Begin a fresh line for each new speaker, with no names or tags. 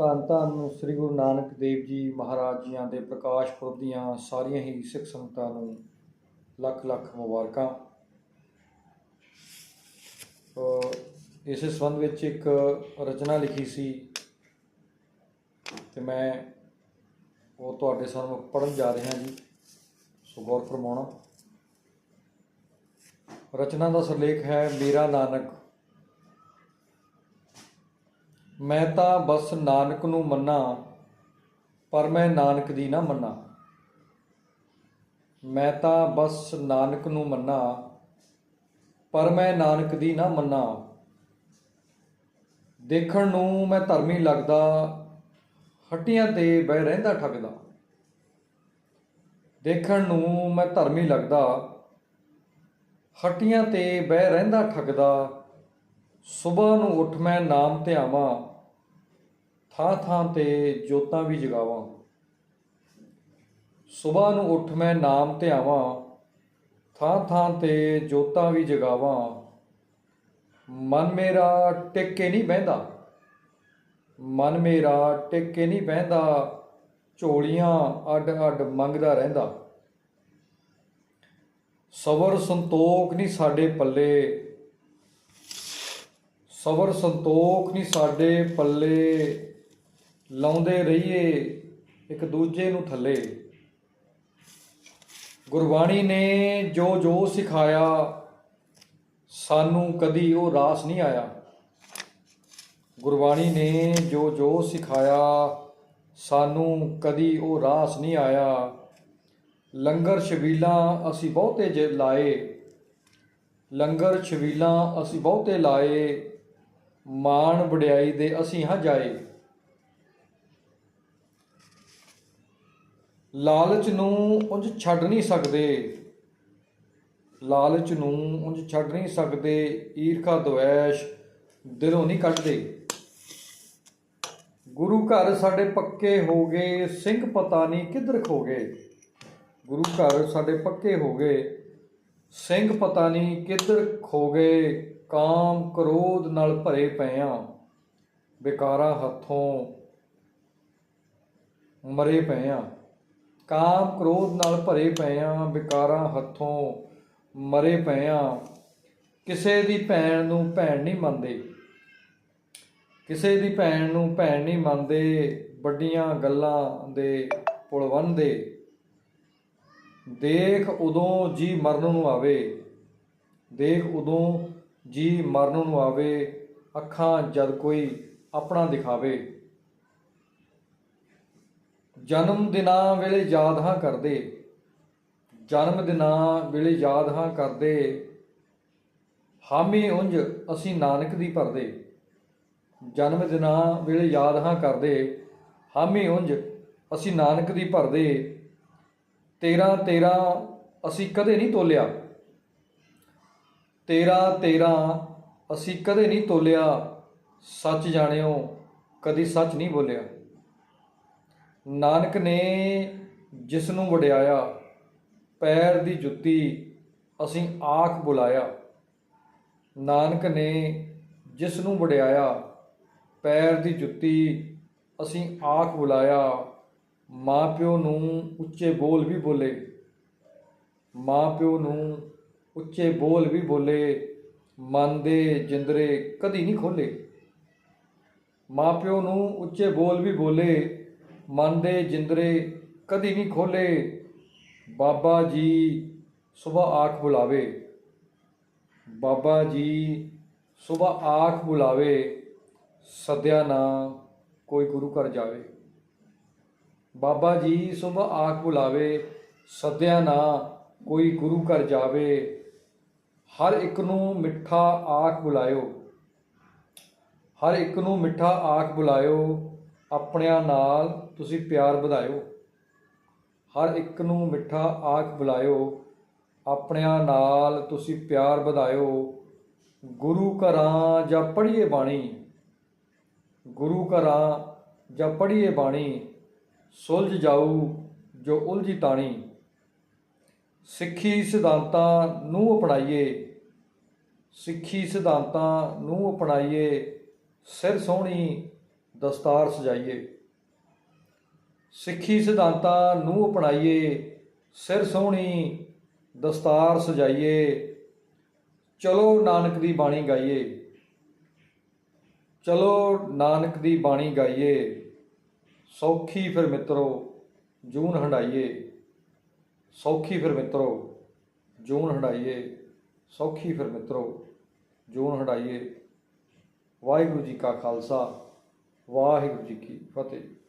ਧੰਨ ਧੰਨ ਸ੍ਰੀ ਗੁਰੂ ਨਾਨਕ ਦੇਵ ਜੀ ਮਹਾਰਾਜ ਜੀਆਂ ਦੇ ਪ੍ਰਕਾਸ਼ ਪੁਰਬ ਦੀਆਂ ਸਾਰੀਆਂ ਹੀ ਸਿੱਖ ਸੰਗਤਾਂ ਨੂੰ ਲੱਖ ਲੱਖ ਮੁਬਾਰਕਾਂ। ਇਸ ਸੰਬੰਧ ਵਿੱਚ ਇੱਕ ਰਚਨਾ ਲਿਖੀ ਸੀ ਤੇ ਮੈਂ ਉਹ ਤੁਹਾਡੇ ਸਾਹਮਣੇ ਪੜਨ ਜਾ ਰਿਹਾ ਜੀ, ਸੋ ਗੌਰ ਫਰਮਾਉਣਾ। ਰਚਨਾ ਦਾ ਸਿਰਲੇਖ ਹੈ, ਮੇਰਾ ਨਾਨਕ ਮੈਂ ਤਾਂ ਬਸ ਨਾਨਕ ਨੂੰ ਮੰਨਾ, ਪਰ ਮੈਂ ਨਾਨਕ ਦੀ ਨਾ ਮੰਨਾ। ਮੈਂ ਤਾਂ ਬਸ ਨਾਨਕ ਨੂੰ ਮੰਨਾ, ਪਰ ਮੈਂ ਨਾਨਕ ਦੀ ਨਾ ਮੰਨਾਂ। ਦੇਖਣ ਨੂੰ ਮੈਂ ਧਰਮੀ ਲੱਗਦਾ, ਹੱਟੀਆਂ ਤੇ ਬਹਿ ਰਹਿੰਦਾ ਠੱਗਦਾ। ਦੇਖਣ ਨੂੰ ਮੈਂ ਧਰਮੀ ਲੱਗਦਾ, ਹੱਟੀਆਂ ਤੇ ਬਹਿ ਰਹਿੰਦਾ ਠੱਗਦਾ। ਸਵੇਰ ਨੂੰ ਉੱਠ ਮੈਂ ਨਾਮ ਧਿਆਵਾਂ ਥਾਂ ਥਾਂ ਤੇ ਜੋਤਾਂ ਵੀ ਜਗਾਵਾਂ। ਸਵੇਰ ਨੂੰ ਉੱਠ ਮੈਂ ਨਾਮ ਧਿਆਵਾਂ ਥਾਂ ਥਾਂ ਤੇ ਜੋਤਾਂ ਵੀ ਜਗਾਵਾਂ। ਮਨ ਮੇਰਾ ਟਿਕ ਕੇ ਨਹੀਂ ਬਹਿੰਦਾ, ਮਨ ਮੇਰਾ ਟਿਕ ਕੇ ਨਹੀਂ ਬਹਿੰਦਾ, ਝੋਲੀਆਂ ਅੱਡ ਅੱਡ ਮੰਗਦਾ ਰਹਿੰਦਾ। ਸਬਰ ਸੰਤੋਖ ਨਹੀਂ ਸਾਡੇ ਪੱਲੇ, ਸਬਰ ਸੰਤੋਖ ਨਹੀਂ ਸਾਡੇ ਪੱਲੇ। ਲਾਉਂਦੇ ਰਹੀਏ ਇੱਕ ਦੂਜੇ ਨੂੰ ਥੱਲੇ। ਗੁਰਬਾਣੀ ਨੇ ਜੋ ਜੋ ਸਿਖਾਇਆ, ਸਾਨੂੰ ਕਦੀ ਉਹ ਰਾਸ ਨਹੀਂ ਆਇਆ। ਗੁਰਬਾਣੀ ਨੇ ਜੋ ਜੋ ਸਿਖਾਇਆ, ਸਾਨੂੰ ਕਦੀ ਉਹ ਰਾਸ ਨਹੀਂ ਆਇਆ। ਲੰਗਰ ਛਬੀਲਾਂ ਅਸੀਂ ਬਹੁਤੇ ਜੇ ਲਾਏ, ਲੰਗਰ ਛਬੀਲਾਂ ਅਸੀਂ ਬਹੁਤੇ ਲਾਏ। ਮਾਣ ਵਡਿਆਈ ਦੇ ਅਸੀਂ ਹਾਂ ਜਾਏ। ਲਾਲਚ ਨੂੰ ਉਂਝ ਛੱਡ ਨਹੀਂ ਸਕਦੇ। ਲਾਲਚ ਨੂੰ ਉਂਝ ਛੱਡ ਨਹੀਂ ਸਕਦੇ। ਈਰਖਾ ਦਵੈਸ਼ ਦਿਲੋਂ ਨਹੀਂ ਕੱਢਦੇ। ਗੁਰੂ ਘਰ ਸਾਡੇ ਪੱਕੇ ਹੋ ਗਏ। ਸਿੰਘ ਪਤਾ ਨਹੀਂ ਕਿੱਧਰ ਖੋ ਗਏ। ਗੁਰੂ ਘਰ ਸਾਡੇ ਪੱਕੇ ਹੋ ਗਏ। ਸਿੰਘ ਪਤਾ ਨਹੀਂ ਕਿੱਧਰ ਖੋ ਗਏ। ਕਾਮ ਕ੍ਰੋਧ ਨਾਲ ਭਰੇ ਪਏ ਆ। ਵਿਕਾਰਾਂ ਹੱਥੋਂ ਮਰੇ ਪਏ ਆ। ਕਾਮ ਕ੍ਰੋਧ ਨਾਲ ਭਰੇ ਪਏ ਆ ਵਿਕਾਰਾਂ ਹੱਥੋਂ ਮਰੇ ਪਏ ਆ ਕਿਸੇ ਦੀ ਭੈਣ ਨੂੰ ਭੈਣ ਨਹੀਂ ਮੰਨਦੇ। ਕਿਸੇ ਦੀ ਭੈਣ ਨੂੰ ਭੈਣ ਨਹੀਂ ਮੰਨਦੇ, ਵੱਡੀਆਂ ਗੱਲਾਂ ਦੇ ਪੁਲ ਬੰਨਦੇ ਦੇਖ ਉਦੋਂ ਜੀ ਮਰਨ ਨੂੰ ਆਵੇ। ਦੇਖ ਉਦੋਂ ਜੀ ਮਰਨ ਨੂੰ ਆਵੇ, ਅੱਖਾਂ ਜਦ ਕੋਈ ਆਪਣਾ ਦਿਖਾਵੇ। ਜਨਮ ਦਿਨਾਂ ਵੇਲੇ ਯਾਦ ਹਾਂ ਕਰਦੇ। ਜਨਮ ਦਿਨਾਂ ਵੇਲੇ ਯਾਦ ਹਾਂ ਕਰਦੇ। ਹਾਮੀ ਉਂਝ ਅਸੀਂ ਨਾਨਕ ਦੀ ਭਰਦੇ। ਜਨਮ ਦਿਨਾਂ ਵੇਲੇ ਯਾਦ ਹਾਂ ਕਰਦੇ। ਹਾਮੀ ਉਂਝ ਅਸੀਂ ਨਾਨਕ ਦੀ ਭਰਦੇ। ਤੇਰਾ ਤੇਰਾ ਅਸੀਂ ਕਦੇ ਨਹੀਂ ਤੋਲਿਆ। ਤੇਰਾ ਤੇਰਾ ਅਸੀਂ ਕਦੇ ਨਹੀਂ ਤੋਲਿਆ। ਸੱਚ ਜਾਣਿਓ, ਕਦੀ ਸੱਚ ਨਹੀਂ ਬੋਲਿਆ। ਨਾਨਕ ਨੇ ਜਿਸ ਨੂੰ ਵਡਿਆਇਆ, ਪੈਰ ਦੀ ਜੁੱਤੀ ਅਸੀਂ ਆਖ ਬੁਲਾਇਆ। ਨਾਨਕ ਨੇ ਜਿਸ ਨੂੰ ਵਡਿਆਇਆ, ਪੈਰ ਦੀ ਜੁੱਤੀ ਅਸੀਂ ਆਖ ਬੁਲਾਇਆ। ਮਾਪਿਓ ਨੂੰ ਉੱਚੇ ਬੋਲ ਵੀ ਬੋਲੇ। ਮਾਪਿਓ ਨੂੰ ਉੱਚੇ ਬੋਲ ਵੀ ਬੋਲੇ। ਮਨ ਦੇ ਜਿੰਦਰੇ ਕਦੀ ਨਹੀਂ ਖੋਲੇ। ਮਾਪਿਓ ਨੂੰ ਉੱਚੇ ਬੋਲ ਵੀ ਬੋਲੇ। ਮਨ ਦੇ ਜਿੰਦਰੇ ਕਦੀ ਨਹੀਂ ਖੋਲੇ ਬਾਬਾ ਜੀ ਸਵੇਰ ਆਖ ਬੁਲਾਵੇ। ਬਾਬਾ ਜੀ ਸਵੇਰ ਆਖ ਬੁਲਾਵੇ। ਸਦਿਆ ਨਾ ਕੋਈ ਗੁਰੂ ਘਰ ਜਾਵੇ। ਬਾਬਾ ਜੀ ਸਵੇਰ ਆਖ ਬੁਲਾਵੇ। ਸਦਿਆ ਨਾ ਕੋਈ ਗੁਰੂ ਘਰ ਜਾਵੇ। ਹਰ ਇੱਕ ਨੂੰ ਮਿੱਠਾ ਆਖ ਬੁਲਾਇਓ। ਹਰ ਇੱਕ ਨੂੰ ਮਿੱਠਾ ਆਖ ਬੁਲਾਇਓ। ਆਪਣਿਆਂ ਨਾਲ ਤੁਸੀਂ ਪਿਆਰ ਵਧਾਇਓ। ਹਰ ਇੱਕ ਨੂੰ ਮਿੱਠਾ ਆਖ ਬੁਲਾਇਓ। ਆਪਣਿਆਂ ਨਾਲ ਤੁਸੀਂ ਪਿਆਰ ਵਧਾਇਓ। ਗੁਰੂ ਘਰਾਂ ਜਾਂ ਪੜ੍ਹੀਏ ਬਾਣੀ। ਗੁਰੂ ਘਰਾਂ ਜਾਂ ਪੜ੍ਹੀਏ ਬਾਣੀ। ਸੁਲਝ ਜਾਊ ਜੋ ਉਲਝੀ ਤਾਣੀ। ਸਿੱਖੀ ਸਿਧਾਂਤਾਂ ਨੂੰ ਅਪਣਾਈਏ। ਸਿੱਖੀ ਸਿਧਾਂਤਾਂ ਨੂੰ ਅਪਣਾਈਏ। ਸਿਰ ਸੋਹਣੀ ਦਸਤਾਰ ਸਜਾਈਏ। ਸਿੱਖੀ ਸਿਧਾਂਤਾਂ ਨੂੰ ਅਪਣਾਈਏ। ਸਿਰ ਸੋਹਣੀ ਦਸਤਾਰ ਸਜਾਈਏ। ਚਲੋ ਨਾਨਕ ਦੀ ਬਾਣੀ ਗਾਈਏ। ਚਲੋ ਨਾਨਕ ਦੀ ਬਾਣੀ ਗਾਈਏ। ਸੌਖੀ ਫਿਰ ਮਿੱਤਰੋ, ਜੂਨ ਹੰਡਾਈਏ ਸੌਖੀ ਫਿਰ ਮਿੱਤਰੋ, ਜੂਨ ਹੰਡਾਈਏ ਸੌਖੀ ਫਿਰ ਮਿੱਤਰੋ, ਜੂਨ ਹੰਡਾਈਏ ਵਾਹਿਗੁਰੂ ਜੀ ਕਾ ਖਾਲਸਾ। ਵਾਹਿਗੁਰੂ ਜੀ ਕੀ ਫਤਿਹ।